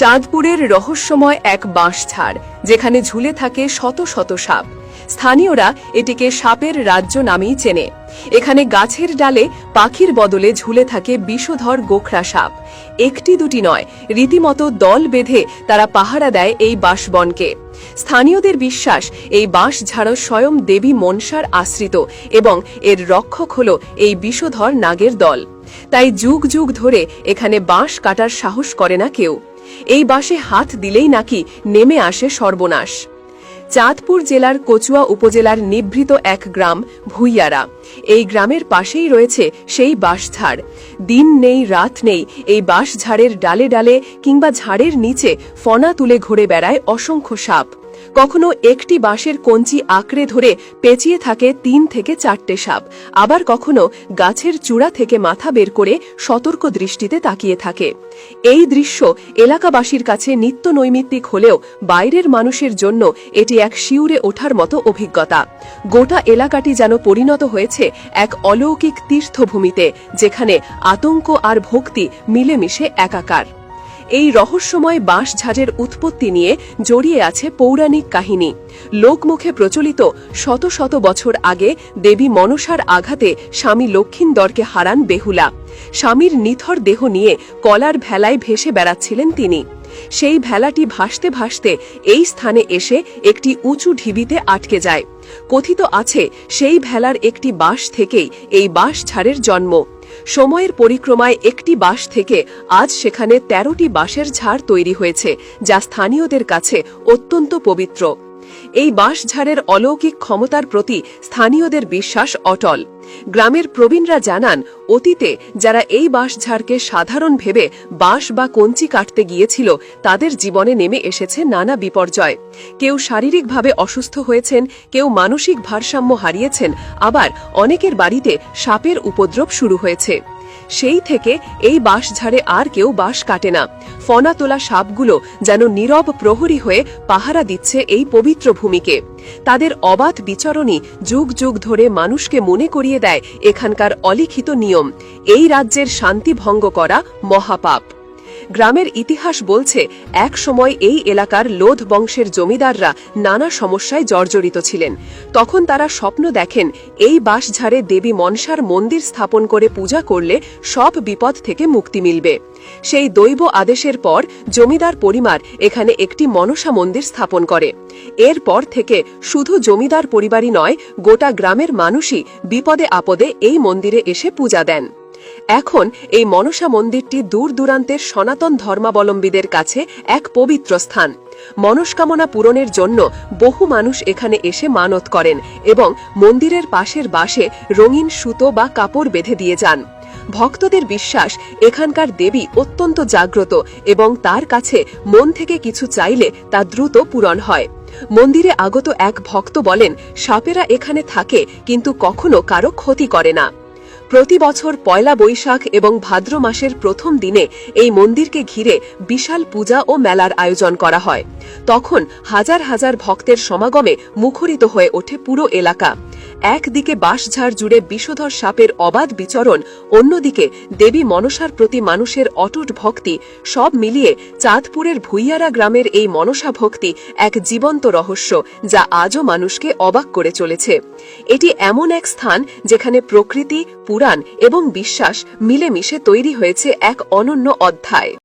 চাঁদপুরের রহস্যময় এক বাঁশঝাড়, যেখানে ঝুলে থাকে শত শত সাপ। স্থানীয়রা এটিকে সাপের রাজ্য নামেই চেনে। এখানে গাছের ডালে পাখির বদলে ঝুলে থাকে বিষধর গোখরা সাপ। একটি দুটি নয়, রীতিমতো দল বেঁধে তারা পাহারা দেয় এই বাঁশবনকে। স্থানীয়দের বিশ্বাস, এই বাঁশ ঝাড় স্বয়ং দেবী মনসার আশ্রিত এবং এর রক্ষক হল এই বিষধর নাগের দল। তাই যুগ যুগ ধরে এখানে বাঁশ কাটার সাহস করে না কেউ। এই বাসে হাত দিলেই নাকি নেমে আসে সর্বনাশ। চাঁদপুর জেলার কচুয়া উপজেলার নিভৃত এক গ্রাম ভুইয়ারা। এই গ্রামের পাশেই রয়েছে সেই বাঁশঝাড় দিন নেই, রাত নেই, এই বাঁশঝাড়ের ডালে ডালে কিংবা ঝাড়ের নিচে ফনা তুলে ঘুরে বেড়ায় অসংখ্য সাপ। কখনো একটি বাঁশের কঞ্চি আঁকড়ে ধরে পেঁচিয়ে থাকে তিন থেকে চারটে সাপ। আবার কখনো গাছের চূড়া থেকে মাথা বের করে সতর্ক দৃষ্টিতে তাকিয়ে থাকে। এই দৃশ্য এলাকাবাসীর কাছে নিত্য নৈমিত্তিক হলেও বাইরের মানুষের জন্য এটি এক শিউরে ওঠার মতো অভিজ্ঞতা। গোটা এলাকাটি যেন পরিণত হয়েছে এক অলৌকিক তীর্থভূমিতে, যেখানে আতঙ্ক আর ভক্তি মিলেমিশে একাকার। এই রহস্যময় বাঁশঝাড়ের উৎপত্তি নিয়ে জড়িয়ে আছে পৌরাণিক কাহিনী। লোকমুখে প্রচলিত শত শত বছর আগে দেবী মনসার আঘাতে স্বামী লক্ষিন্দরকে হারান বেহুলা। স্বামীর নিথর দেহ নিয়ে কলার ভেলায় ভেসে বেড়াচ্ছিলেন তিনি। সেই ভেলাটি ভাসতে ভাসতে এই স্থানে এসে একটি উঁচু ঢিবিতে আটকে যায়। কথিত আছে, সেই ভেলার একটি বাঁশ থেকেই এই বাঁশ ঝাড়ের জন্ম। সময়ের পরিক্রমায় একটি বাঁশ থেকে আজ সেখানে তেরোটি বাঁশের ঝাড় তৈরি হয়েছে, যা স্থানীয়দের কাছে অত্যন্ত পবিত্র। এই বাঁশঝাড়ের অলৌকিক ক্ষমতার প্রতি স্থানীয়দের বিশ্বাস অটল। গ্রামের প্রবীণরা জানান, অতীতে যারা এই বাঁশঝাড়কে সাধারণ ভেবে বাঁশ বা কঞ্চি কাটতে গিয়েছিল, তাদের জীবনে নেমে এসেছে নানা বিপর্যয়। কেউ শারীরিকভাবে অসুস্থ হয়েছেন, কেউ মানসিক ভারসাম্য হারিয়েছেন, আবার অনেকের বাড়িতে সাপের উপদ্রব শুরু হয়েছে। সেই থেকে এই বাঁশঝাড়ে আর কেউ বাঁশ কাটে না। ফনা তোলা সাপগুলো যেন নীরব প্রহরী হয়ে পাহারা দিচ্ছে এই পবিত্র ভূমিকে। তাদের অবাধ বিচরণই যুগ যুগ ধরে মানুষকে মনে করিয়ে দেয় এখানকার অলিখিত নিয়ম। এই রাজ্যের শান্তি ভঙ্গ করা মহাপাপ। গ্রামের ইতিহাস বলছে, এক সময় এই এলাকার লোধ বংশের জমিদাররা নানা সমস্যায় জর্জরিত ছিলেন। তখন তারা স্বপ্ন দেখেন, এই বাঁশঝাড়ে দেবী মনসার মন্দির স্থাপন করে পূজা করলে সব বিপদ থেকে মুক্তি মিলবে। সেই দৈব আদেশের পর জমিদার পরিবার এখানে একটি মনসা মন্দির স্থাপন করে। এরপর থেকে শুধু জমিদার পরিবারই নয়, গোটা গ্রামের মানুষই বিপদে আপদে এই মন্দিরে এসে পূজা দেন। এখন এই মনসা মন্দিরটি দূর দূরান্তের সনাতন ধর্মাবলম্বীদের কাছে এক পবিত্র স্থান। মনস্কামনা পূরণের জন্য বহু মানুষ এখানে এসে মানত করেন এবং মন্দিরের পাশের বাসে রঙিন সুতো বা কাপড় বেঁধে দিয়ে যান। ভক্তদের বিশ্বাস, এখানকার দেবী অত্যন্ত জাগ্রত এবং তার কাছে মন থেকে কিছু চাইলে তা দ্রুত পূরণ হয়। মন্দিরে আগত এক ভক্ত বলেন, সাপেরা এখানে থাকে, কিন্তু কখনো কারও ক্ষতি করে না। প্রতি বছর পয়লা বৈশাখ এবং ভাদ্র মাসের প্রথম দিনে এই মন্দিরকে ঘিরে বিশাল পূজা ও মেলার আয়োজন করা হয়। তখন হাজার হাজার ভক্তের সমাগমে মুখরিত হয়ে ওঠে পুরো এলাকা। একদিকে বাঁশঝাড় জুড়ে বিষধর সাপের অবাধ বিচরণ, অন্যদিকে দেবী মনসার প্রতি মানুষের অটুট ভক্তি, সব মিলিয়ে চাঁদপুরের ভুইয়ারা গ্রামের এই মনসা ভক্তি এক জীবন্ত রহস্য যা আজও মানুষকে অবাক করে চলেছে। এটি এমন এক স্থান যেখানে প্রকৃতি, পুরাণ এবং বিশ্বাস মিলেমিশে তৈরি হয়েছে এক অনন্য অধ্যায়।